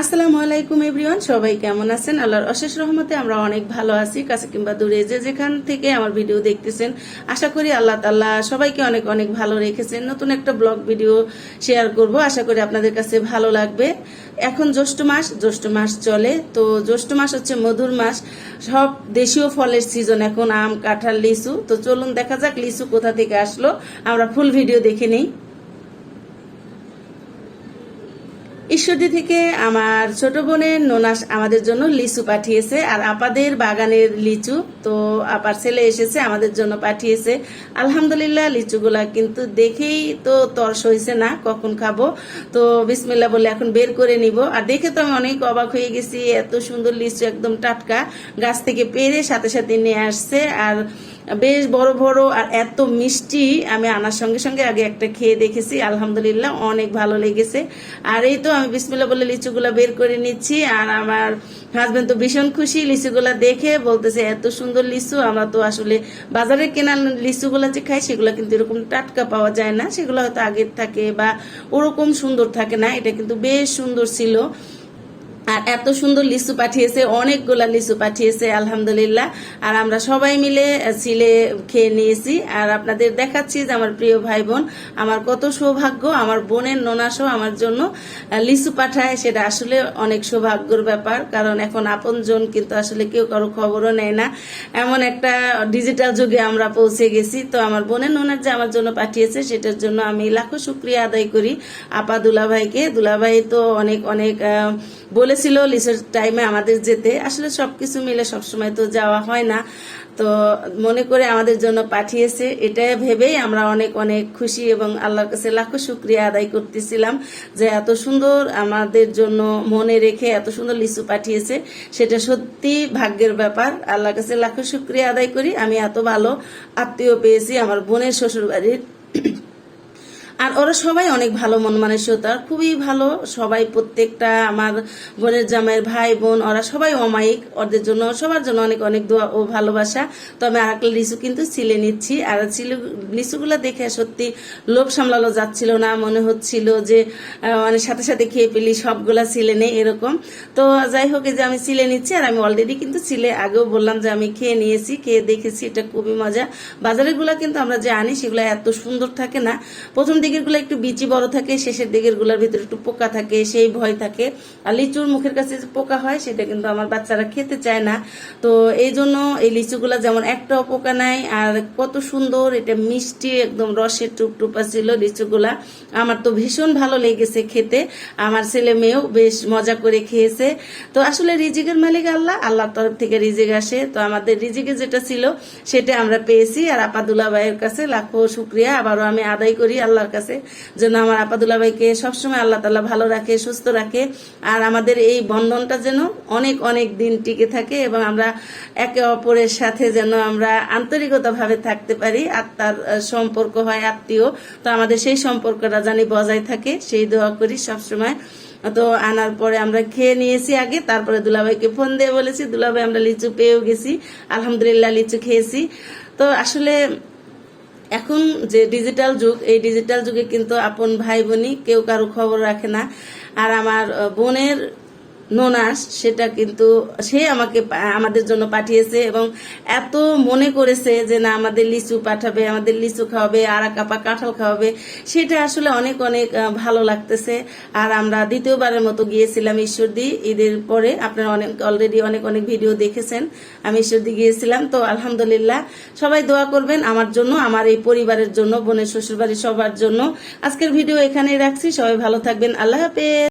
আসসালামু আলাইকুম এভরিওয়ান, সবাই কেমন আছেন? আল্লাহর অশেষ রহমতে আমরা অনেক ভালো আছি, কাছে কিংবা দূরে। যে যেখান থেকে আমার ভিডিও দেখতেছেন, আশা করি আল্লাহ তাল্লাহ সবাইকে অনেক অনেক ভালো রেখেছেন। নতুন একটা ব্লগ ভিডিও শেয়ার করব, আশা করি আপনাদের কাছে ভালো লাগবে। এখন জ্যৈষ্ঠ মাস জ্যৈষ্ঠ মাস চলে, তো জ্যৈষ্ঠ মাস হচ্ছে মধুর মাস। সব দেশীয় ফলের সিজন এখন, আম, কাঁঠাল, লিচু। তো চলুন দেখা যাক লিচু কোথা থেকে আসলো। আমরা ফুল ভিডিও দেখে নিই। ঈশ্বরদী থেকে আমার ছোট বোনের নোনাস আমাদের জন্য লিচু পাঠিয়েছে, আর আপাদের বাগানের লিচু তো আপার ছেলে এসেছে, আমাদের জন্য পাঠিয়েছে। আলহামদুলিল্লাহ, লিচুগুলা কিন্তু দেখেই তো তর্স হয়েছে না, কখন খাব? তো বিসমিল্লা বলে এখন বের করে নিব। আর দেখে তো আমি অনেক অবাক হয়ে গেছি, এত সুন্দর লিচু একদম টাটকা, গাছ থেকে পেরে সাথে সাথে নিয়ে আসছে। আর বেশ বড় বড় আর এত মিষ্টি আমি আনার সঙ্গে সঙ্গে আগে একটা খেয়ে দেখেছি, আলহামদুলিল্লাহ অনেক ভালো লেগেছে। আর এই তো আমি বিসমিল্লা বলে লিচুগুলা বের করে নিচ্ছি আর আমার হাজবেন্ড তো ভীষণ খুশি লিচুগুলা দেখে বলতেছে, এত সুন্দর লিচু, আমরা তো আসলে বাজারে কেনা লিচুগুলা যে খাই সেগুলো কিন্তু এরকম টাটকা পাওয়া যায় না, সেগুলো হয়তো আগের থাকে বা ওরকম সুন্দর থাকে না, এটা কিন্তু বেশ সুন্দর ছিল। আর এত সুন্দর লিচু পাঠিয়েছে অনেকগুলা লিচু পাঠিয়েছে আলহামদুলিল্লাহ। আর আমরা সবাই মিলে ছিলে খেয়ে নিয়েছি। আর আপনাদের দেখাচ্ছি যে আমার প্রিয় ভাই বোন আমার কত সৌভাগ্য আমার বোনের ননাসও আমার জন্য লিচু পাঠায়। সেটা আসলে অনেক সৌভাগ্যর ব্যাপার কারণ এখন আপনজন কিন্তু আসলে কেউ কারও খবরও নেয় না। এমন একটা ডিজিটাল যুগে আমরা পৌঁছে গেছি। তো আমার বোনের ননার যে আমার জন্য পাঠিয়েছে সেটার জন্য আমি লাখো শুক্রিয়া আদায় করি। আপা দুলাভাইকে। দুলাভাই তো অনেক অনেক আহ, বলেছিল, লিসের টাইমে আমাদের যেতে। আসলে সবকিছু মিলে সবসময় তো যাওয়া হয় না। তো মনে করে আমাদের জন্য পাঠিয়েছে। এটা ভেবেই আমরা অনেক অনেক খুশি এবং আল্লাহর কাছে লাখো শুক্রিয়া আদায় করতেছিলাম যে এত সুন্দর আমাদের জন্য মনে রেখে এত সুন্দর লিচু পাঠিয়েছে। সেটা সত্যি ভাগ্যের ব্যাপার। আল্লাহর কাছে লাখো শুক্রিয়া আদায় করি। আমি এত ভালো আত্মীয় পেয়েছি। আমার বোনের শ্বশুর বাড়ির আর ওরা সবাই অনেক ভালো মন মানসিকতার খুবই ভালো। সবাই প্রত্যেকটা আমার বোনের জামাইয়ের ভাই, বোন, ওরা সবাই অমায়িক। ওদের জন্য, সবার জন্য অনেক অনেক দোয়া ও ভালোবাসা। তো আমি আরেকটা লিচু কিন্তু ছিলে নিচ্ছি, আর ছিল লিচুগুলো দেখে সত্যি লোভ সামলানো যাচ্ছিল না। মনে হচ্ছিল যে মানে সাথে সাথে খেয়ে পেলি সবগুলা ছিলে নেই, এরকম। তো যাই হোক যে আমি ছিলে নিচ্ছি, আর আমি অলরেডি কিন্তু ছিলে আগেও বললাম যে আমি খেয়ে নিয়েছি, খেয়ে দেখেছি, এটা খুবই মজা। বাজারেরগুলা কিন্তু আমরা যে আনি সেগুলো এত সুন্দর থাকে না। প্রথম দিকের গুলো একটু বিচি বড় থাকে, শেষের দিকেরগুলার ভিতরে একটু পোকা থাকে, সেই ভয় থাকে। আর লিচুর মুখের কাছে যে পোকা হয়, সেটা কিন্তু আমার বাচ্চারা খেতে চায় না। তো এই জন্য এই লিচুগুলা যেমন একটাও পোকা নাই, আর কত সুন্দর, এটা মিষ্টি একদম রসের টুপটুপা ছিল লিচুগুলা। আমার তো ভীষণ ভালো লেগেছে খেতে। আমার ছেলে মেয়েও বেশ মজা করে খেয়েছে। তো আসলে রিজিকের মালিক আল্লাহ, আল্লাহর তরফ থেকে রিজিক আসে। তো আমাদের রিজিকে যেটা ছিল, সেটা আমরা পেয়েছি। আর আপাদুল্লাহ ভাইয়ের কাছে লাখো শুক্রিয়া। আবারও আমি আদায় করি আল্লাহর কাছে, যেন আমার আপাদুল্লাহ ভাইকে সবসময় আল্লাহ তাল্লাহ ভালো রাখে, সুস্থ রাখে। আর আমাদের এই বন্ধনটা যেন অনেক অনেক দিন টিকে থাকে এবং আমরা একে অপরের সাথে যেন আমরা আন্তরিকতাভাবে থাকতে পারি, আত্মার সম্পর্ক হয়, আত্মীয়। তো আমাদের সেই সম্পর্কটা জানি বজায় থাকে, সেই দোয়া করি সবসময়। তো আনার পরে আমরা খেয়ে নিয়েছি আগে, তারপরে দুলাভাইকে ফোন দিয়ে বলেছি, দুলাভাই আমরা লিচু পেয়েও গেছি, আলহামদুলিল্লাহ লিচু খেয়েছি। তো আসলে এখন যে ডিজিটাল যুগ, এই ডিজিটাল যুগে কিন্তু আপন ভাই বোনই কেউ কারও খবর রাখে না। আর আমার বোনের নোনাস সেটা কিন্তু সে আমাকে আমাদের জন্য পাঠিয়েছে এবং এত মনে করেছে যে না, আমাদের লিচু পাঠাবে, আমাদের লিচু খাওয়াবে আর কাপা কাঁঠাল খাওয়াবে। সেটা আসলে অনেক অনেক ভালো লাগতেছে। আর আমরা দ্বিতীয়বারের মতো গিয়েছিলাম ঈশ্বরদী। ঈদের পরে আপনারা অনেক অলরেডি অনেক অনেক ভিডিও দেখেছেন। আমি ঈশ্বরদী গিয়েছিলাম। তো আলহামদুলিল্লাহ সবাই দোয়া করবেন আমার জন্য, আমার এই পরিবারের জন্য, বোনের শ্বশুরবাড়ি সবার জন্য। আজকের ভিডিও এখানেই রাখছি। সবাই ভালো থাকবেন। আল্লাহ হাফেজ।